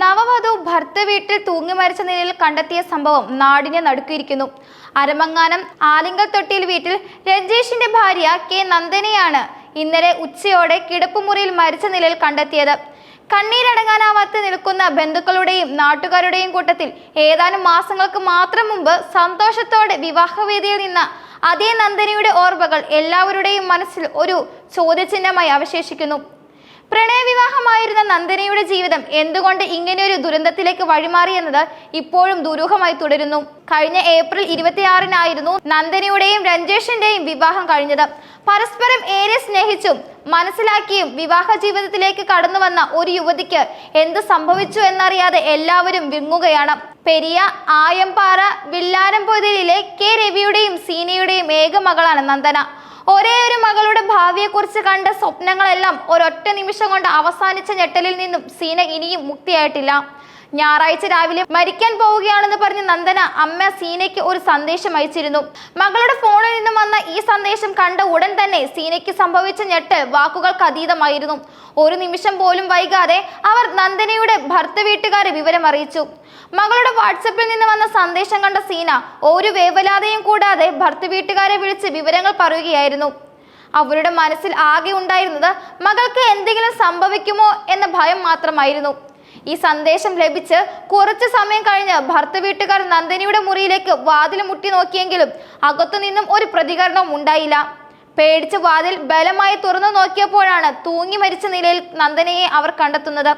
നവവധു ഭർത്ത വീട്ടിൽ തൂങ്ങി മരിച്ച നിലയിൽ കണ്ടെത്തിയ സംഭവം നാടിനെ നടുക്കിയിരിക്കുന്നു. അരമങ്ങാനം ആലിംഗ തൊട്ടിയിൽ വീട്ടിൽ രജേഷിന്റെ ഭാര്യ കെ നന്ദനയാണ് ഇന്നലെ ഉച്ചയോടെ കിടപ്പുമുറിയിൽ മരിച്ച നിലയിൽ കണ്ടെത്തിയത്. കണ്ണീരടങ്ങാനാവാത്ത നിൽക്കുന്ന ബന്ധുക്കളുടെയും നാട്ടുകാരുടെയും കൂട്ടത്തിൽ ഏതാനും മാസങ്ങൾക്ക് മാത്രം മുമ്പ് സന്തോഷത്തോടെ വിവാഹവേദിയിൽ നിന്ന അതേ നന്ദനിയുടെ ഓർമ്മകൾ എല്ലാവരുടെയും മനസ്സിൽ ഒരു ചോദ്യചിഹ്നമായി അവശേഷിക്കുന്നു. പ്രണയവിവാഹമായിരുന്ന നന്ദനയുടെ ജീവിതം എന്തുകൊണ്ട് ഇങ്ങനെയൊരു ദുരന്തത്തിലേക്ക് വഴിമാറി വഴിമാറിയെന്നത് ഇപ്പോഴും ദുരൂഹമായി തുടരുന്നു. കഴിഞ്ഞ ഏപ്രിൽ ഇരുപത്തിയാറിനായിരുന്നു നന്ദനയുടെയും രഞ്ജേഷിന്റെയും വിവാഹം കഴിഞ്ഞത്. പരസ്പരം ഏറെ സ്നേഹിച്ചും മനസ്സിലാക്കിയും വിവാഹ ജീവിതത്തിലേക്ക് കടന്നു വന്ന ഒരു യുവതിക്ക് എന്ത് സംഭവിച്ചു എന്നറിയാതെ എല്ലാവരും വിങ്ങുകയാണ്. പെരിയ ആയമ്പാറ വില്ലാരം കെ രവിയുടെയും സീനയുടെയും ഏക മകളാണ് നന്ദന. ഒരേ ഒരു മകളുടെ ഭാവിയെക്കുറിച്ച് കണ്ട സ്വപ്നങ്ങളെല്ലാം ഒരൊറ്റ നിമിഷം കൊണ്ട് അവസാനിച്ച ഞെട്ടലിൽ നിന്നും സീന ഇനിയും മുക്തിയായിട്ടില്ല. ഞായറാഴ്ച രാവിലെ മരിക്കാൻ പോവുകയാണെന്ന് പറഞ്ഞ് നന്ദന അമ്മ സീനയ്ക്ക് ഒരു സന്ദേശം അയച്ചിരുന്നു. മകളുടെ ഫോണിൽ നിന്നും വന്ന ഈ സന്ദേശം കണ്ട ഉടൻ തന്നെ സീനയ്ക്ക് സംഭവിച്ച ഞെട്ട് വാക്കുകൾക്ക് അതീതമായിരുന്നു. ഒരു നിമിഷം പോലും വൈകാതെ അവർ നന്ദനയുടെ ഭർത്ത വീട്ടുകാരെ വിവരം അറിയിച്ചു. മകളുടെ വാട്സപ്പിൽ നിന്ന് വന്ന സന്ദേശം കണ്ട സീന ഒരു വേവലാതെയും കൂടാതെ ഭർത്ത വീട്ടുകാരെ വിളിച്ച് വിവരങ്ങൾ പറയുകയായിരുന്നു. അവരുടെ മനസ്സിൽ ആകെ ഉണ്ടായിരുന്നത് മകൾക്ക് എന്തെങ്കിലും സംഭവിക്കുമോ എന്ന ഭയം മാത്രമായിരുന്നു. ഈ സന്ദേശം ലഭിച്ച് കുറച്ചു സമയം കഴിഞ്ഞ് ഭർത്ത വീട്ടുകാർ നന്ദിനിയുടെ മുറിയിലേക്ക് വാതിൽ മുട്ടി നോക്കിയെങ്കിലും അകത്തു നിന്നും ഒരു പ്രതികരണവും ഉണ്ടായില്ല. പേടിച്ച് വാതിൽ ബലമായി തുറന്നു നോക്കിയപ്പോഴാണ് തൂങ്ങി മരിച്ച നിലയിൽ നന്ദനയെ അവർ കണ്ടെത്തുന്നത്.